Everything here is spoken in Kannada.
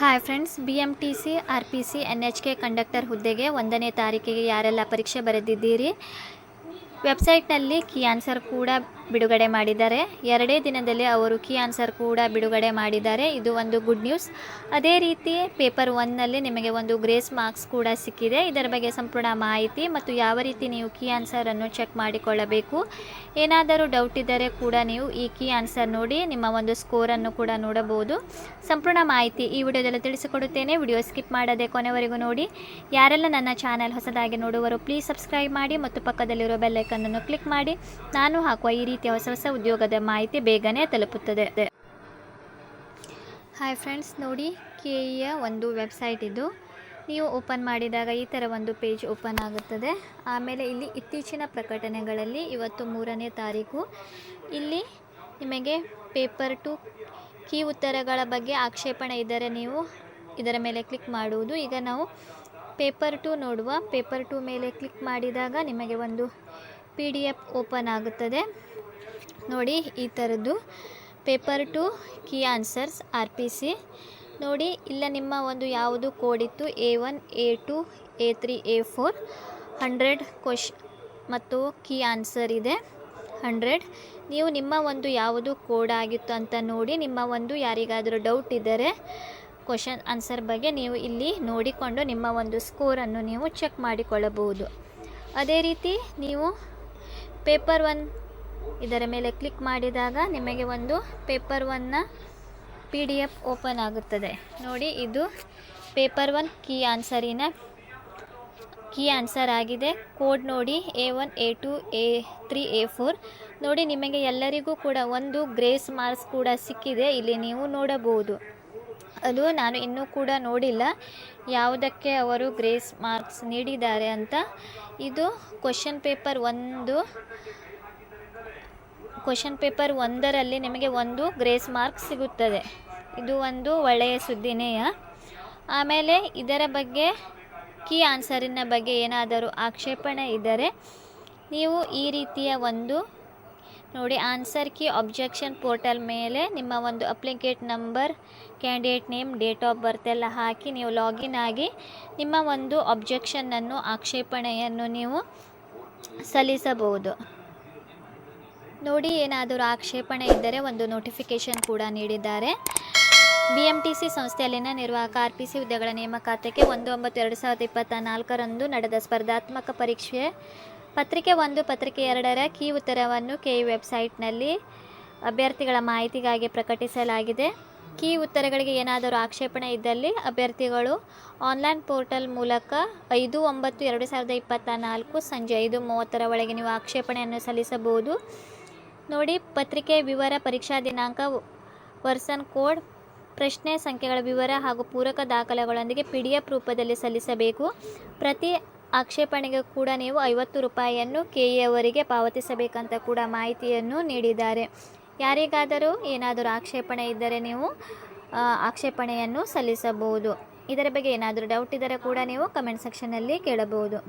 Hi friends B M T C R P C N H K conductor ಹುದ್ದೆಗೆ ಒಂದನೇ ತಾರೀಕಿಗೆ ಯಾರೆಲ್ಲ ಪರೀಕ್ಷೆ ಬರೆದಿದ್ದೀರಿ? ವೆಬ್ಸೈಟ್ನಲ್ಲಿ ಕೀ ಆನ್ಸರ್ ಕೂಡ ಬಿಡುಗಡೆ ಮಾಡಿದ್ದಾರೆ. ಎರಡೇ ದಿನದಲ್ಲಿ ಅವರು ಕೀ ಆನ್ಸರ್ ಕೂಡ ಬಿಡುಗಡೆ ಮಾಡಿದ್ದಾರೆ. ಇದು ಒಂದು ಗುಡ್ ನ್ಯೂಸ್. ಅದೇ ರೀತಿ ಪೇಪರ್ ಒನ್ನಲ್ಲಿ ನಿಮಗೆ ಒಂದು ಗ್ರೇಸ್ ಮಾರ್ಕ್ಸ್ ಕೂಡ ಸಿಕ್ಕಿದೆ. ಇದರ ಬಗ್ಗೆ ಸಂಪೂರ್ಣ ಮಾಹಿತಿ ಮತ್ತು ಯಾವ ರೀತಿ ನೀವು ಕೀ ಆನ್ಸರನ್ನು ಚೆಕ್ ಮಾಡಿಕೊಳ್ಳಬೇಕು. ಏನಾದರೂ ಡೌಟ್ ಇದ್ದರೆ ಕೂಡ ನೀವು ಈ ಕೀ ಆನ್ಸರ್ ನೋಡಿ ನಿಮ್ಮ ಒಂದು ಸ್ಕೋರನ್ನು ಕೂಡ ನೋಡಬಹುದು. ಸಂಪೂರ್ಣ ಮಾಹಿತಿ ಈ ವಿಡಿಯೋದಲ್ಲಿ ತಿಳಿಸಿಕೊಡುತ್ತೇನೆ. ವಿಡಿಯೋ ಸ್ಕಿಪ್ ಮಾಡದೆ ಕೊನೆವರೆಗೂ ನೋಡಿ. ಯಾರೆಲ್ಲ ನನ್ನ ಚಾನೆಲ್ ಹೊಸದಾಗಿ ನೋಡುವರು, ಪ್ಲೀಸ್ ಸಬ್ಸ್ಕ್ರೈಬ್ ಮಾಡಿ ಮತ್ತು ಪಕ್ಕದಲ್ಲಿರುವ ಬೆಲ್ಲೈಕನ್ನನ್ನು ಕ್ಲಿಕ್ ಮಾಡಿ. ನಾನು ಹಾಕುವ ಈ ರೀತಿಯ ಹೊಸ ಹೊಸ ಉದ್ಯೋಗದ ಮಾಹಿತಿ ಬೇಗನೆ ತಲುಪುತ್ತದೆ. ಹಾಯ್ ಫ್ರೆಂಡ್ಸ್ ನೋಡಿ ಕೆ ಇಯ ಒಂದು ವೆಬ್ಸೈಟ್ ಇದು. ನೀವು ಓಪನ್ ಮಾಡಿದಾಗ ಈ ಥರ ಒಂದು ಪೇಜ್ ಓಪನ್ ಆಗುತ್ತದೆ. ಆಮೇಲೆ ಇಲ್ಲಿ ಇತ್ತೀಚಿನ ಪ್ರಕಟಣೆಗಳಲ್ಲಿ ಇವತ್ತು ಮೂರನೇ ತಾರೀಕು. ಇಲ್ಲಿ ನಿಮಗೆ ಪೇಪರ್ ಟು ಕೀ ಉತ್ತರಗಳ ಬಗ್ಗೆ ಆಕ್ಷೇಪಣೆ ಇದ್ದರೆ ನೀವು ಇದರ ಮೇಲೆ ಕ್ಲಿಕ್ ಮಾಡುವುದು. ಈಗ ನಾವು ಪೇಪರ್ ಟು ನೋಡುವ. ಪೇಪರ್ ಟು ಮೇಲೆ ಕ್ಲಿಕ್ ಮಾಡಿದಾಗ ನಿಮಗೆ ಒಂದು ಪಿ ಡಿ ಎಫ್ ಓಪನ್ ಆಗುತ್ತದೆ. ನೋಡಿ, ಈ ಥರದ್ದು paper two key answers R P C ನೋಡಿ, ಇಲ್ಲ ನಿಮ್ಮ ಒಂದು ಯಾವುದು ಕೋಡ್ ಇತ್ತು? A one A two A three A four hundred question ಮತ್ತು ಕೀ ಆನ್ಸರ್ ಇದೆ. ಹಂಡ್ರೆಡ್ ನೀವು ನಿಮ್ಮ ಒಂದು ಯಾವುದು ಕೋಡ್ ಆಗಿತ್ತು ಅಂತ ನೋಡಿ, ನಿಮ್ಮ ಒಂದು ಯಾರಿಗಾದರೂ ಡೌಟ್ ಇದ್ದರೆ ಕ್ವಶನ್ ಆನ್ಸರ್ ಬಗ್ಗೆ ನೀವು ಇಲ್ಲಿ ನೋಡಿಕೊಂಡು ನಿಮ್ಮ ಒಂದು ಸ್ಕೋರನ್ನು ನೀವು ಚೆಕ್ ಮಾಡಿಕೊಳ್ಳಬಹುದು. ಅದೇ ರೀತಿ ನೀವು ಪೇಪರ್ ಒನ್ ಇದರ ಮೇಲೆ ಕ್ಲಿಕ್ ಮಾಡಿದಾಗ ನಿಮಗೆ ಒಂದು ಪೇಪರ್ ಒನ್ನ ಪಿ ಡಿ ಎಫ್ ಓಪನ್ ಆಗುತ್ತದೆ. ನೋಡಿ, ಇದು ಪೇಪರ್ ಒನ್ ಕೀ ಆನ್ಸರಿನ ಕೀ ಆನ್ಸರ್ ಆಗಿದೆ. ಕೋಡ್ ನೋಡಿ A one A two A three A four ನೋಡಿ, ನಿಮಗೆ ಎಲ್ಲರಿಗೂ ಕೂಡ ಒಂದು ಗ್ರೇಸ್ ಮಾರ್ಕ್ಸ್ ಕೂಡ ಸಿಕ್ಕಿದೆ. ಇಲ್ಲಿ ನೀವು ನೋಡಬಹುದು. ಅದು ನಾನು ಇನ್ನೂ ಕೂಡ ನೋಡಿಲ್ಲ. ಯಾವುದಕ್ಕೆ ಅವರು ಗ್ರೇಸ್ ಮಾರ್ಕ್ಸ್ ನೀಡಿದ್ದಾರೆ ಅಂತ. ಇದು ಕ್ವಶನ್ ಪೇಪರ್ ಒಂದು ಕ್ವಶನ್ ಪೇಪರ್ ಒಂದರಲ್ಲಿ ನಿಮಗೆ ಒಂದು ಗ್ರೇಸ್ ಮಾರ್ಕ್ ಸಿಗುತ್ತದೆ. ಇದು ಒಂದು ಒಳ್ಳೆಯ ಸುದ್ದಿನೇಯ? ಆಮೇಲೆ ಇದರ ಬಗ್ಗೆ ಕೀ ಆನ್ಸರಿನ ಬಗ್ಗೆ ಏನಾದರೂ ಆಕ್ಷೇಪಣೆ ಇದ್ದರೆ ನೀವು ಈ ರೀತಿಯ ಒಂದು ನೋಡಿ ಆನ್ಸರ್ ಕೀ ಅಬ್ಜೆಕ್ಷನ್ ಪೋರ್ಟಲ್ ಮೇಲೆ ನಿಮ್ಮ ಒಂದು application number candidate name date of birth ಎಲ್ಲ ಹಾಕಿ ನೀವು ಲಾಗಿನ್ ಆಗಿ ನಿಮ್ಮ ಒಂದು ಅಬ್ಜೆಕ್ಷನನ್ನು ಆಕ್ಷೇಪಣೆಯನ್ನು ನೀವು ಸಲ್ಲಿಸಬಹುದು. ನೋಡಿ, ಏನಾದರೂ ಆಕ್ಷೇಪಣೆ ಇದ್ದರೆ ಒಂದು ನೋಟಿಫಿಕೇಷನ್ ಕೂಡ ನೀಡಿದ್ದಾರೆ. ಬಿ ಎಂ ಟಿ ಸಿ ಸಂಸ್ಥೆಯಲ್ಲಿನ ನಿರ್ವಾಹಕ ಆರ್ ಪಿ ಸಿ ಹುದ್ದೆಗಳ ನೇಮಕಾತಿಗೆ ಒಂದು ಒಂಬತ್ತು ಎರಡು ಸಾವಿರದ ಇಪ್ಪತ್ತ ನಾಲ್ಕರಂದು ನಡೆದ ಸ್ಪರ್ಧಾತ್ಮಕ ಪರೀಕ್ಷೆ. ಪತ್ರಿಕೆ ಒಂದು, ಪತ್ರಿಕೆ ಎರಡರ ಕೀ ಉತ್ತರವನ್ನು ಕೆ ಇ ವೆಬ್ಸೈಟ್ನಲ್ಲಿ ಅಭ್ಯರ್ಥಿಗಳ ಮಾಹಿತಿಗಾಗಿ ಪ್ರಕಟಿಸಲಾಗಿದೆ. ಕೀ ಉತ್ತರಗಳಿಗೆ ಏನಾದರೂ ಆಕ್ಷೇಪಣೆ ಇದ್ದಲ್ಲಿ ಅಭ್ಯರ್ಥಿಗಳು ಆನ್ಲೈನ್ ಪೋರ್ಟಲ್ ಮೂಲಕ ಐದು, ಒಂಬತ್ತು, ಎರಡು ಸಾವಿರದ ಇಪ್ಪತ್ತ ನಾಲ್ಕು ಸಂಜೆ ಐದು ಮೂವತ್ತರ ಒಳಗೆ ನೀವು ಆಕ್ಷೇಪಣೆಯನ್ನು ಸಲ್ಲಿಸಬಹುದು. ನೋಡಿ, ಪತ್ರಿಕೆ ವಿವರ ಪರೀಕ್ಷಾ ದಿನಾಂಕ, ವರ್ಸನ್ ಕೋಡ್, ಪ್ರಶ್ನೆ ಸಂಖ್ಯೆಗಳ ವಿವರ ಹಾಗೂ ಪೂರಕ ದಾಖಲೆಗಳೊಂದಿಗೆ ಪಿ ಡಿ ಎಫ್ ರೂಪದಲ್ಲಿ ಸಲ್ಲಿಸಬೇಕು. ಪ್ರತಿ ಆಕ್ಷೇಪಣೆಗೆ ಕೂಡ ನೀವು ಐವತ್ತು ರೂಪಾಯಿಯನ್ನು ಕೆ ಅವರಿಗೆ ಪಾವತಿಸಬೇಕಂತ ಕೂಡ ಮಾಹಿತಿಯನ್ನು ನೀಡಿದ್ದಾರೆ. ಯಾರಿಗಾದರೂ ಏನಾದರೂ ಆಕ್ಷೇಪಣೆ ಇದ್ದರೆ ನೀವು ಆಕ್ಷೇಪಣೆಯನ್ನು ಸಲ್ಲಿಸಬಹುದು. ಇದರ ಬಗ್ಗೆ ಏನಾದರೂ ಡೌಟ್ ಇದ್ದರೆ ಕೂಡ ನೀವು ಕಮೆಂಟ್ ಸೆಕ್ಷನಲ್ಲಿ ಕೇಳಬಹುದು.